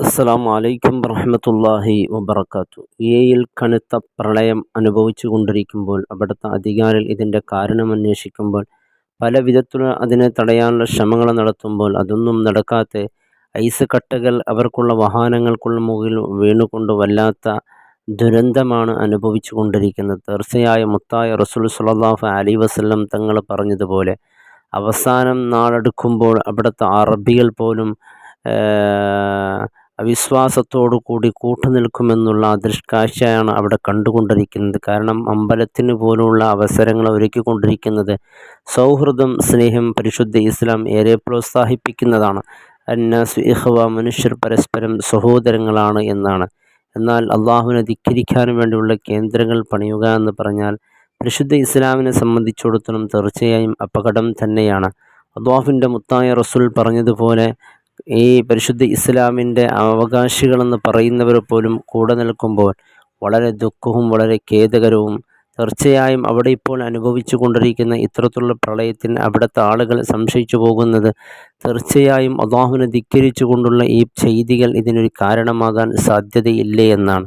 അസ്സാം വലൈക്കും വർഹമത്തല്ലാഹി വബർക്കാത്തു ഇയയിൽ കനത്ത പ്രളയം അനുഭവിച്ചു കൊണ്ടിരിക്കുമ്പോൾ അവിടുത്തെ അധികാരികൾ ഇതിന്റെ കാരണം അന്വേഷിക്കുമ്പോൾ പല വിധത്തിലുള്ള അതിനെ തടയാനുള്ള ശ്രമങ്ങൾ നടത്തുമ്പോൾ അതൊന്നും നടക്കാത്ത ഐസ് കട്ടകൾ അവർക്കുള്ള വാഹനങ്ങൾക്കുള്ള മുകളിൽ വീണുകൊണ്ട് വല്ലാത്ത ദുരന്തമാണ് അനുഭവിച്ചു കൊണ്ടിരിക്കുന്നത്. തീർച്ചയായും മുത്തായ റസൂൽ സുല്ലാഹു അലി വസ്ലം തങ്ങൾ പറഞ്ഞതുപോലെ അവസാനം നാളെടുക്കുമ്പോൾ അവിടുത്തെ അറബികൾ പോലും കൂടി കൂട്ടുനിൽക്കുമെന്നുള്ള ദൃഷ്കാഴ്ചയാണ് അവിടെ കണ്ടുകൊണ്ടിരിക്കുന്നത്. കാരണം അമ്പലത്തിന് പോലുള്ള അവസരങ്ങൾ ഒരുക്കിക്കൊണ്ടിരിക്കുന്നത് സൗഹൃദം സ്നേഹം പരിശുദ്ധ ഇസ്ലാം ഏറെ പ്രോത്സാഹിപ്പിക്കുന്നതാണ്. അന്നാസ് ഇഹ്വ മനുഷ്യർ പരസ്പരം സഹോദരങ്ങളാണ് എന്നാണ്. എന്നാൽ അള്ളാഹുവിനെ ധിക്കരിക്കാൻ വേണ്ടിയുള്ള കേന്ദ്രങ്ങൾ പണിയുക എന്ന് പറഞ്ഞാൽ പരിശുദ്ധ ഇസ്ലാമിനെ സംബന്ധിച്ചിടത്തോളം തീർച്ചയായും അപകടം തന്നെയാണ്. അള്ളാഹുവിന്റെ മുത്തായ റസുൽ പറഞ്ഞതുപോലെ ഈ പരിശുദ്ധ ഇസ്ലാമിന്റെ അവകാശികളെന്ന് പറയുന്നവർ പോലും കൂടെ നിൽക്കുമ്പോൾ വളരെ ദുഃഖവും വളരെ ഖേദകരവും തീർച്ചയായും അവിടെ ഇപ്പോൾ അനുഭവിച്ചു കൊണ്ടിരിക്കുന്ന ഇത്തരത്തിലുള്ള പ്രളയത്തിന് അവിടുത്തെ ആളുകൾ സംശയിച്ചു പോകുന്നത് തീർച്ചയായും അള്ളാഹുവിനെ ധിക്കരിച്ചു കൊണ്ടുള്ള ഈ ചെയ്തികൾ ഇതിനൊരു കാരണമാകാൻ സാധ്യതയില്ലേ എന്നാണ്.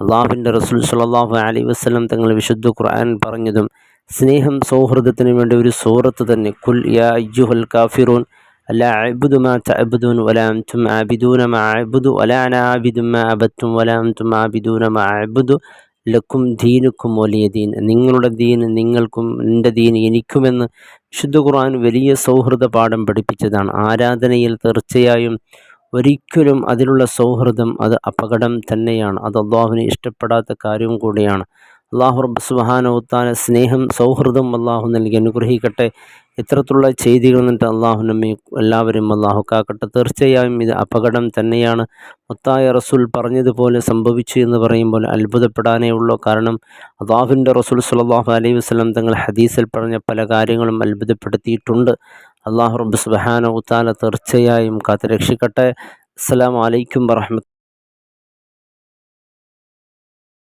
അള്ളാഹുവിന്റെ റസൂൽ സലാഹു അലി വസ്ലം തങ്ങൾ വിശുദ്ധ ഖുർആൻ പറഞ്ഞതും സ്നേഹം സൗഹൃദത്തിന് വേണ്ടി ഒരു സൂറത്ത് തന്നെ കുൽ യാ അയ്യുഹൽ കാഫിറൂൻ അല്ല أعبد ما تعبدون വലാ അൻതും ആബിദൂന ما أعبد വലാ أنا عابد ما عبدتم വലാ അൻതും ആബിദൂന ما أعبد ലക്കും ദീനുക്കും വലിയ ദീൻ നിങ്ങളുടെ ദീൻ നിങ്ങൾക്കും എന്റെ ദീൻ എനിക്കുമെന്ന് വിശുദ്ധ ഖുർആൻ വലിയ സൗഹൃദ പാഠം പഠിപ്പിച്ചതാണ്. ആരാധനയിൽ തീർച്ചയായും ഒരിക്കലും അതിലുള്ള സൗഹൃദം അത് അപകടം തന്നെയാണ്. അത് അള്ളാഹുവിന് ഇഷ്ടപ്പെടാത്ത കാര്യവും കൂടിയാണ്. അള്ളാഹു റബ്ബ് സുബാനവുത്താന സ്നേഹം സൗഹൃദം അള്ളാഹു നൽകി. അനുഗ്രഹിക്കട്ടെ. ഇത്തരത്തിലുള്ള ചെയ്തികൾ എന്നിട്ട് അള്ളാഹു നമ്മെ എല്ലാവരും അള്ളാഹു കാക്കട്ടെ തീർച്ചയായും ഇത് അപകടം തന്നെയാണ്. മുത്തായ റസൂൽ പറഞ്ഞതുപോലെ സംഭവിച്ചു എന്ന് പറയുമ്പോൾ അത്ഭുതപ്പെടാനേ ഉള്ളൂ. കാരണം അള്ളാഹുവിന്റെ റസൂൽ സുല്ലാഹു അലൈഹി വസ്ലം തങ്ങൾ ഹദീസിൽ പറഞ്ഞ പല കാര്യങ്ങളും അത്ഭുതപ്പെടുത്തിയിട്ടുണ്ട്. അള്ളാഹു റബ്ബ് സുബാന ഉത്താല തീർച്ചയായും കാത്തുരക്ഷിക്കട്ടെ. അസ്സാം വലൈക്കും വർഹമത്ത്